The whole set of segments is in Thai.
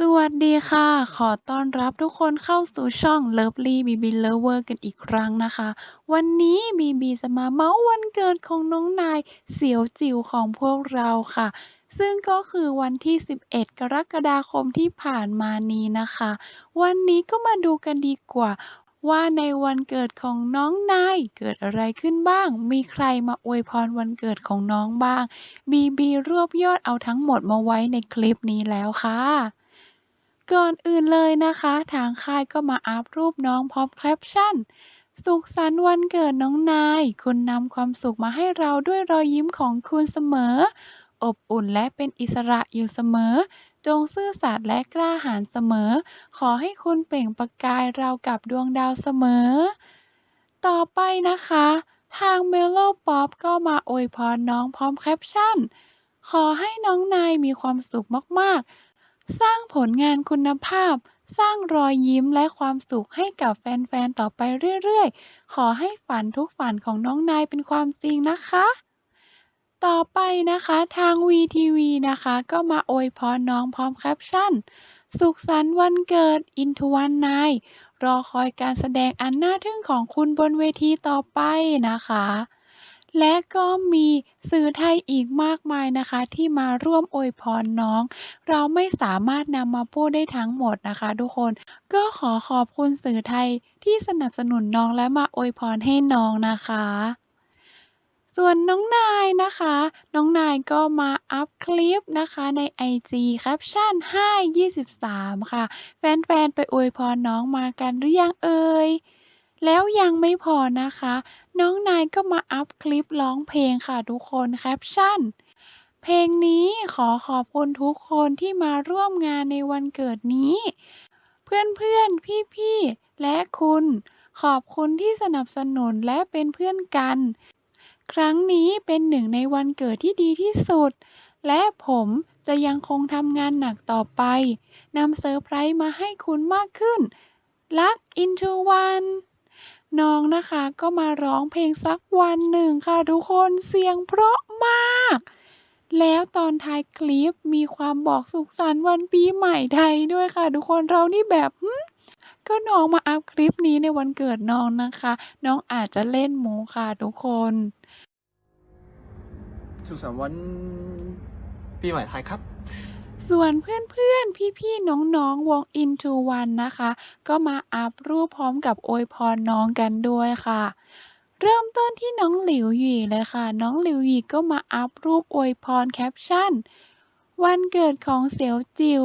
สวัสดีค่ะ ขอต้อนรับทุกคนเข้าสู่ช่อง Lovely BB Lover กันอีกครั้งนะคะ วันนี้บีบีจะมาเมาท์วันเกิดของน้องนายเสียวจิ๋วของพวกเราค่ะ ซึ่งก็คือวันที่ 11 กรกฎาคมที่ผ่านมานี้นะคะ วันนี้ก็มาดูกันดีกว่า ว่าในวันเกิดของน้องนายเกิดอะไรขึ้นบ้าง มีใครมาอวยพรวันเกิดของน้องบ้าง บีบีรวบยอดเอาทั้งหมดมาไว้ในคลิปนี้แล้วค่ะ ก่อนอื่นเลยนะคะ ทางค่ายก็มาอัปรูปน้องพร้อมแคปชั่น สุขสันต์วันเกิดน้องนาย คุณนำความสุขมาให้เราด้วยรอยยิ้มของคุณเสมอ อบอุ่นและเป็นอิสระอยู่เสมอ จงซื่อสัตย์และกล้าหาญเสมอ ขอให้คุณเปล่งประกายเราวกับดวงดาวเสมอ ต่อไปนะคะ ทาง Mellow Pop ก็มาอวยพรน้องพร้อมแคปชั่น ขอให้น้องนายมีความสุขมากๆ สร้างผลงานคุณภาพ สร้างรอยยิ้มและความสุขให้กับแฟน ๆ ต่อไปเรื่อย ๆ ขอให้ฝันทุกฝันของน้องนายเป็นความจริงนะคะ ต่อไปนะคะทาง VTV นะคะ ก็มาอวยพรน้องพร้อมแคปชั่น สุขสันต์วันเกิด Into One Night รอคอยการแสดงอันน่าทึ่งของคุณบนเวทีต่อไปนะคะ และก็มีสื่อไทยอีกมากมายนะคะ ที่มาร่วมอวยพรน้อง เราไม่สามารถนำมาพูดได้ทั้งหมดนะคะทุกคน ก็ขอขอบคุณสื่อไทยที่สนับสนุนน้องและมาอวยพรให้น้องนะคะ ส่วนน้องนายนะคะ น้องนายก็มาอัพคลิปนะคะใน IG แคปชั่น 5 23 ค่ะ แฟนๆ ไปอวยพรน้องมากันหรือยังเอ่ย แล้วยังไม่พอนะคะ น้องนายก็มาอัพคลิปร้องเพลงค่ะทุกคนแคปชั่น เพลงนี้ขอขอบคุณทุกคนที่มาร่วมงานในวันเกิดนี้ เพื่อนๆ พี่ๆ และคุณ ขอบคุณที่สนับสนุนและเป็นเพื่อนกัน ครั้งนี้เป็นหนึ่งในวันเกิดที่ดีที่สุด และผมจะยังคงทำงานหนักต่อไปนำเซอร์ไพรส์มาให้คุณมากขึ้น รัก into one น้ น้องนะคะก็มาร้องเพลงสักวันหนึ่งค่ะทุกคนเสียงเพราะมาก แล้วตอนท้ายคลิปมีความบอกสุขสันต์วันปีใหม่ไทยด้วยค่ะ ทุกคนเรานี่แบบก็น้องมาอัพคลิปนี้ในวันเกิดน้องนะคะ น้องอาจจะเล่นมุกค่ะทุกคน สุขสันต์วันปีใหม่ไทยครับ ส่วนเพื่อนๆ พี่ๆ น้องๆ วง Into One นะคะ ก็มาอัพรูปพร้อมกับอวยพรน้องกันด้วยค่ะ เริ่มต้นที่น้องหลิวหยี่เลยค่ะ น้องหลิวหยี่ก็มาอัพรูปอวยพรแคปชั่น วันเกิดของเสี่ยวจิว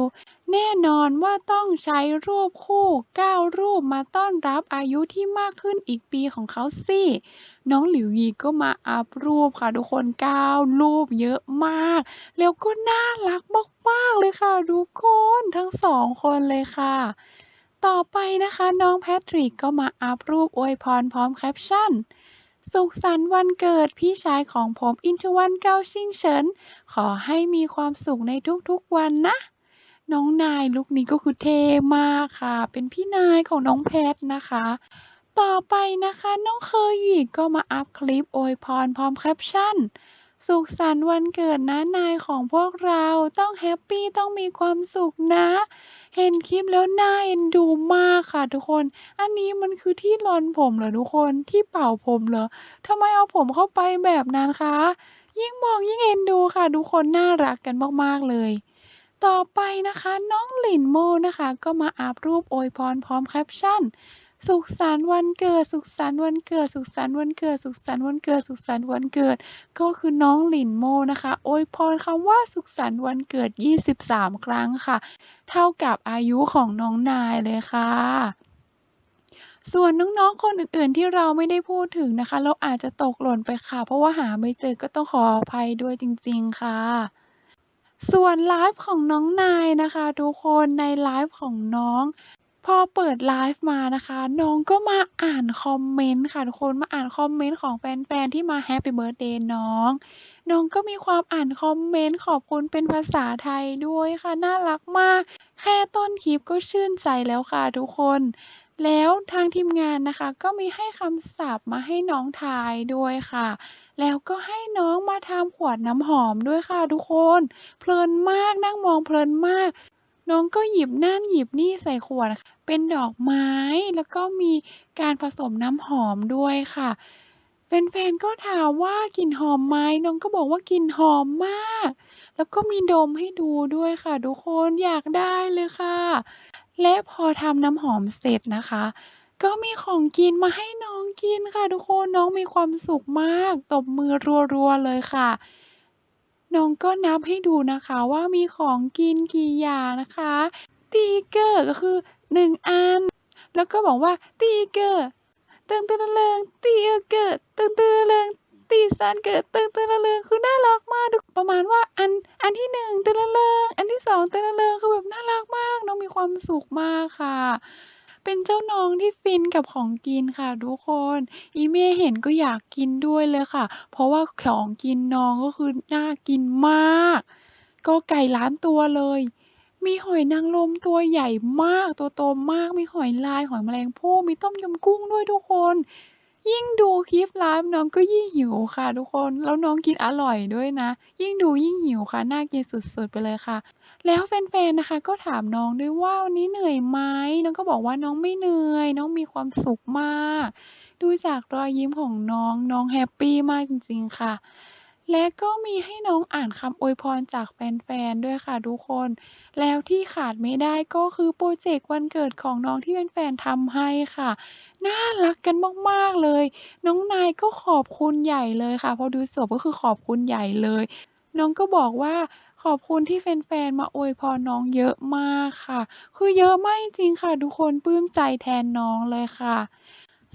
แน่นอนว่าต้องใช้รูปคู่9รูปมาต้อนรับอายุที่มากขึ้นอีกปีของเขาสิ น้องหลิวหยีก็มาอัพรูปค่ะทุกคน9รูปเยอะมาก แล้วก็น่ารักมากๆเลยค่ะทุกคนทั้งสองคนเลยค่ะต่อไปนะคะน้องแพทริกก็มาอัพรูปอวยพรพร้อมแคปชั่น สุขสันต์วันเกิดพี่ชายของผมอินทวันเกาชิงเฉิน ขอให้มีความสุขในทุกๆวันนะ น้องนายลุคนี้ก็คือเท่มากค่ะ เป็นพี่นายของน้องแพทนะคะ ต่อไปนะคะ น้องเคยหยิกก็มาอัพคลิปอวยพรพร้อมแคปชั่น สุขสันต์วันเกิดนะนายของพวกเราต้องแฮปปี้ต้องมีความสุขนะ เห็นคลิปแล้วน่าเอ็นดูมากค่ะทุกคน อันนี้มันคือที่รอนผมเหรอทุกคนที่เป่าผมเหรอทำไมเอาผมเข้าไปแบบนั้นคะ ยิ่งมองยิ่งเอ็นดูค่ะ ทุกคนน่ารักกันมากๆเลย ต่อไปนะคะน้องหลินโมนะคะ ก็มาอัพรูปอวยพรพร้อมแคปชั่น สุขสันต์วันเกิด สุขสันต์วันเกิด สุขสันต์วันเกิด สุขสันต์วันเกิด สุขสันต์วันเกิด ก็คือน้องหลินโมนะคะอวยพรคำว่าสุขสันต์วันเกิด 23 ครั้งค่ะ เท่ากับอายุของน้องนายเลยค่ะส่วนน้องๆ คนอื่นๆ ที่เราไม่ได้พูดถึงนะคะ เราอาจจะตกหล่นไปค่ะ เพราะว่าหาไม่เจอก็ต้องขออภัยด้วยจริงๆ ค่ะ ส่วนไลฟ์ของน้องนายนะคะ ทุกคนในไลฟ์ของน้อง พอเปิดไลฟ์มานะคะ น้องก็มาอ่านคอมเมนต์ค่ะทุกคนมาอ่านคอมเมนต์ของแฟนๆ ที่มาแฮปปี้เบิร์ d เดย์น้อง น้องก็มีความอ่านคอมเมนต์ขอบคุณเป็นภาษาไทยด้วยค่ะ น่ารักมาก แค่ต้นคลิปก็ชื่นใจแล้วค่ะทุกคน แล้วทางทีมงานนะคะ ก็มีให้คำศัพท์มาให้น้องทายด้วยค่ะ แล้วก็ให้น้องมาทำขวดน้ำหอมด้วยค่ะทุกคน เพลินมากนั่งมองเพลินมาก น้องก็หยิบนั่นหยิบนี่ใส่ขวด เป็นดอกไม้ แล้วก็มีการผสมน้ำหอมด้วยค่ะ แฟนๆ ก็ถามว่า"กลิ่นหอมไหม?"น้องก็บอกว่า"กลิ่นหอมมาก"แล้วก็มีดมให้ดูด้วยค่ะ ทุกคนอยากได้เลยค่ะ และพอทำน้ำหอมเสร็จนะคะ ก็มีของกินมาให้น้องกินค่ะ ทุกคนน้องมีความสุขมาก ตบมือรัวๆเลยค่ะ น้องก็นับให้ดูนะคะว่ามีของกินกี่อย่างนะคะ ตีเกอร์ก็คือ 1 อัน แล้วก็บอกว่าตีเกอร์ตึงตีเออเกอร์ตึงตีซันเกอร์ตึงคือน่ารักมากดูประมาณว่าอันอันที่1อันที่2คือแบบน่ารักมาก น้องมีความสุขมากค่ะ เป็นเจ้าน้องที่ฟินกับของกินค่ะทุกคน อีเม่เห็นก็อยากกินด้วยเลยค่ะ เพราะว่าของกินน้องก็คือน่ากินมาก ก็ไก่ล้านตัวเลย มีหอยนางรมตัวใหญ่มากตัวโตมาก มีหอยลายหอยแมลงภู่มีต้มยำกุ้งด้วยทุกคน ยิ่งดูคลิปไลฟ์น้องก็ยิ่งหิวค่ะทุกคน แล้วน้องกินอร่อยด้วยนะ ยิ่งดูยิ่งหิวค่ะ น่ากินสุดๆไปเลยค่ะ แล้วแฟนๆนะคะ ก็ถามน้องด้วยว่า"วันนี้เหนื่อยไหม?"น้องก็บอกว่า"น้องไม่เหนื่อย น้องมีความสุขมาก"ดูจากรอยยิ้มของน้องน้องแฮปปี้มากจริงๆค่ะ และก็มีให้น้องอ่านคำอวยพรจากแฟนๆด้วยค่ะทุกคน แล้วที่ขาดไม่ได้ก็คือพรเจกต์วันเกิดของน้องที่แฟนๆทำให้ค่ะ น่ารักกันมาก ๆ เลย น้องนายก็ขอบคุณใหญ่เลยค่ะ พอดูจบก็คือขอบคุณใหญ่เลย น้องก็บอกว่า ขอบคุณที่แฟน ๆ มาอวยพรน้องเยอะมากค่ะ คือเยอะมากจริง ๆ ค่ะ ทุกคนปลื้มใจแทนน้องเลยค่ะ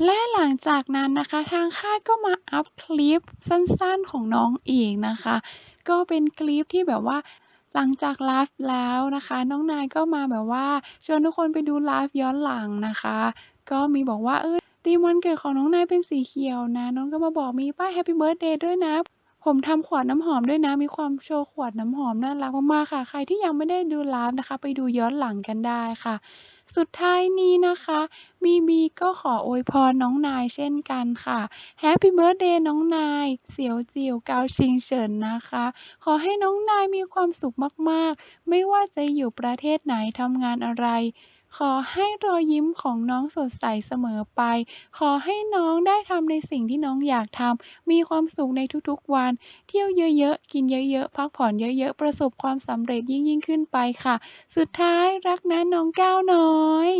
และหลังจากนั้นนะคะ ทางค่ายก็มาอัปคลิปสั้น ๆ ของน้องอีกนะคะ ก็เป็นคลิปที่แบบว่าหลังจากไลฟ์แล้วนะคะ น้องนายก็มาแบบว่าชวนทุกคนไปดูไลฟ์ย้อนหลังนะคะ ก็มีบอกว่า"เออธีมวันเกิดของน้องนายเป็นสีเขียวนะ"น้องก็มาบอก"มีป้ายแฮปปี้เบิร์ทเดย์ด้วยนะ ผมทำขวดน้ำหอมด้วยนะ"มีความโชว์ขวดน้ำหอมน่ารักมากๆค่ะ ใครที่ยังไม่ได้ดูไลฟ์นะคะ ไปดูย้อนหลังกันได้ค่ะ สุดท้ายนี้นะคะบีบีก็ขออวยพรน้องนายเช่นกันค่ะแฮปปี้เบิร์ทเดย์น้องนาย เสียวจิ๋วเกาชิงเฉินนะคะ ขอให้น้องนายมีความสุขมากๆ ไม่ว่าจะอยู่ประเทศไหนทำงานอะไร ขอให้รอยยิ้มของน้องสดใสเสมอไป ขอให้น้องได้ทำในสิ่งที่น้องอยากทำ มีความสุขในทุกๆวัน เที่ยวเยอะๆ กินเยอะๆ พักผ่อนเยอะๆ ประสบความสำเร็จยิ่งๆ ขึ้นไปค่ะ สุดท้ายรักนะน้องก้าวน้อย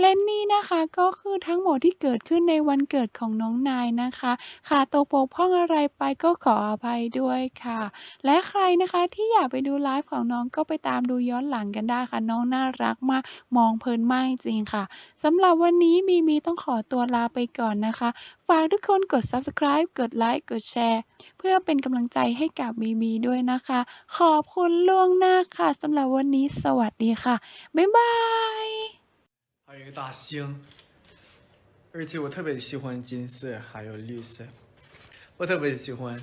และนี่นะคะก็คือทั้งหมดที่เกิดขึ้นในวันเกิดของน้องนายนะคะขาดตกบกพร่องอะไรไปก็ขออภัยด้วยค่ะ และใครนะคะที่อยากไปดูไลฟ์ของน้องก็ไปตามดูย้อนหลังกันได้ค่ะ น้องน่ารักมาก มองเพลินมากจริง ๆ ค่ะ สำหรับวันนี้บีบีต้องขอตัวลาไปก่อนนะคะ ฝากทุกคนกด Subscribe กดไลค์ กดแชร์ เพื่อเป็นกำลังใจให้กับบีบีด้วยนะคะ ขอบคุณล่วงหน้าค่ะ สำหรับวันนี้สวัสดีค่ะ บ๊ายบาย 还有一个大星，而且我特别喜欢金色还有绿色，我特别喜欢。